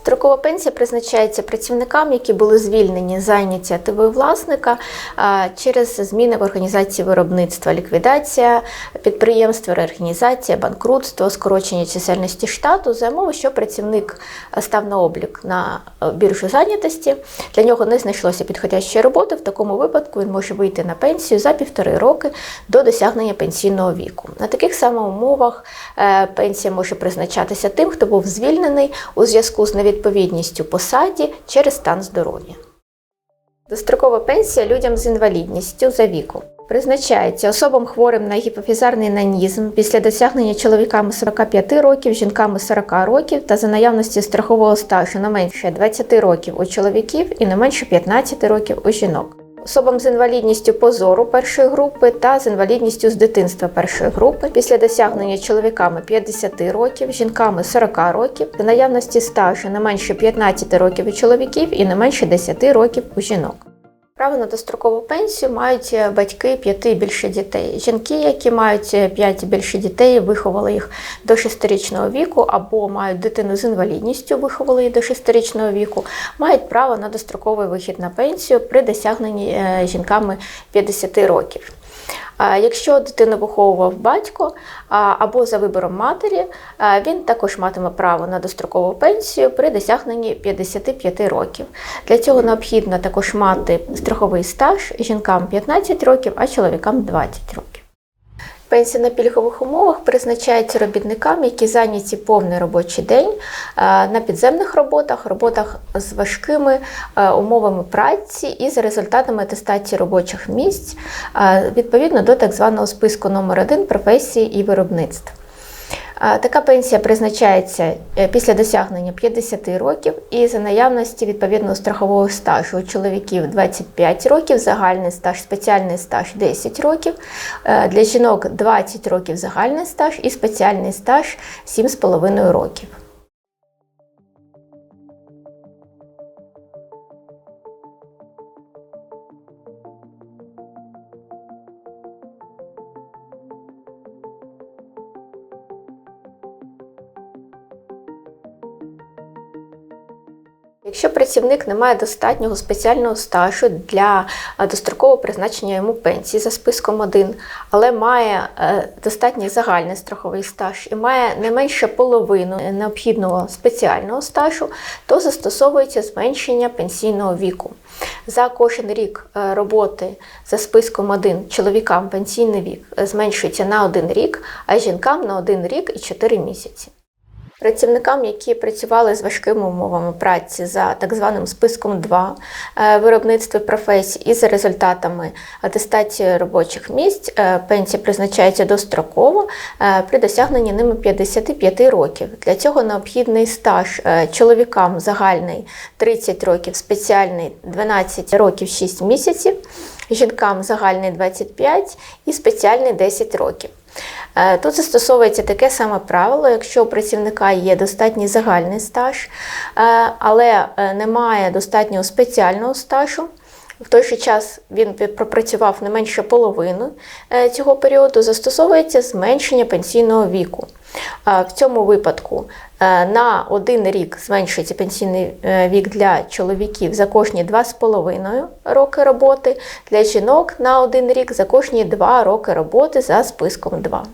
Строкова пенсія призначається працівникам, які були звільнені за ініціативою власника через зміни в організації виробництва, ліквідація підприємства, реорганізація, банкрутство, скорочення чисельності штату за умови, що працівник став на облік на е, біржу зайнятості. Для нього не знайшлося підходящої роботи. В такому випадку він може вийти на пенсію за півтори роки до досягнення пенсійного віку. На таких самих умовах е, пенсія може призначатися тим, хто був звільнений у зв'язку з невідповідністю посаді через стан здоров'я. Дострокова пенсія людям з інвалідністю за віком. Призначається особам хворим на гіпофізарний нанізм після досягнення чоловіками 45 років, жінками 40 років та за наявності страхового стажу не менше 20 років у чоловіків і не менше 15 років у жінок. Особам з інвалідністю позору першої групи та з інвалідністю з дитинства першої групи після досягнення чоловіками 50 років, жінками 40 років, наявності стажу не менше 15 років у чоловіків і не менше 10 років у жінок. Право на дострокову пенсію мають е, батьки п'яти і більше дітей. Жінки, які мають е, п'ять і більше дітей, виховали їх до 6-річного віку, або мають дитину з інвалідністю, виховали її до 6-річного віку, мають право на достроковий вихід на пенсію при досягненні е, жінками 50 років. Якщо дитину виховував батько або за вибором матері, він також матиме право на дострокову пенсію при досягненні 55 років. Для цього необхідно також мати страховий стаж жінкам 15 років, а чоловікам 20 років. Пенсія на пільгових умовах призначається робітникам, які зайняті повний робочий день е, на підземних роботах, роботах з важкими е, умовами праці і за результатами атестації робочих місць е, відповідно до так званого списку номер 1 професії і виробництв. Така пенсія призначається е, після досягнення 50 років і за наявності відповідного страхового стажу у чоловіків 25 років, загальний стаж, спеціальний стаж 10 років, е, для жінок 20 років загальний стаж і спеціальний стаж 7,5 років. Якщо працівник не має достатнього спеціального стажу для е, дострокового призначення йому пенсії за списком 1, але має е, достатній загальний страховий стаж і має не менше половину необхідного спеціального стажу, то застосовується зменшення пенсійного віку. За кожен рік е, роботи за списком 1 чоловікам пенсійний вік зменшується на 1 рік, а жінкам на 1 рік і 4 місяці. Працівникам, які працювали з важкими умовами праці за так званим списком 2 е, виробництва професій і за результатами атестації робочих місць, е, пенсія призначається достроково е, при досягненні ними 55 років. Для цього необхідний стаж чоловікам загальний 30 років, спеціальний 12 років 6 місяців, жінкам загальний 25 і спеціальний 10 років. Е, Тут застосовується таке саме правило, якщо у працівника є достатній загальний стаж, е, але е, немає достатнього спеціального стажу. В той же час він пропрацював не менше половини цього періоду, застосовується зменшення пенсійного віку. В цьому випадку на один рік зменшується пенсійний вік для чоловіків за кожні 2,5 роки роботи, для жінок на один рік за кожні 2 роки роботи за списком 2.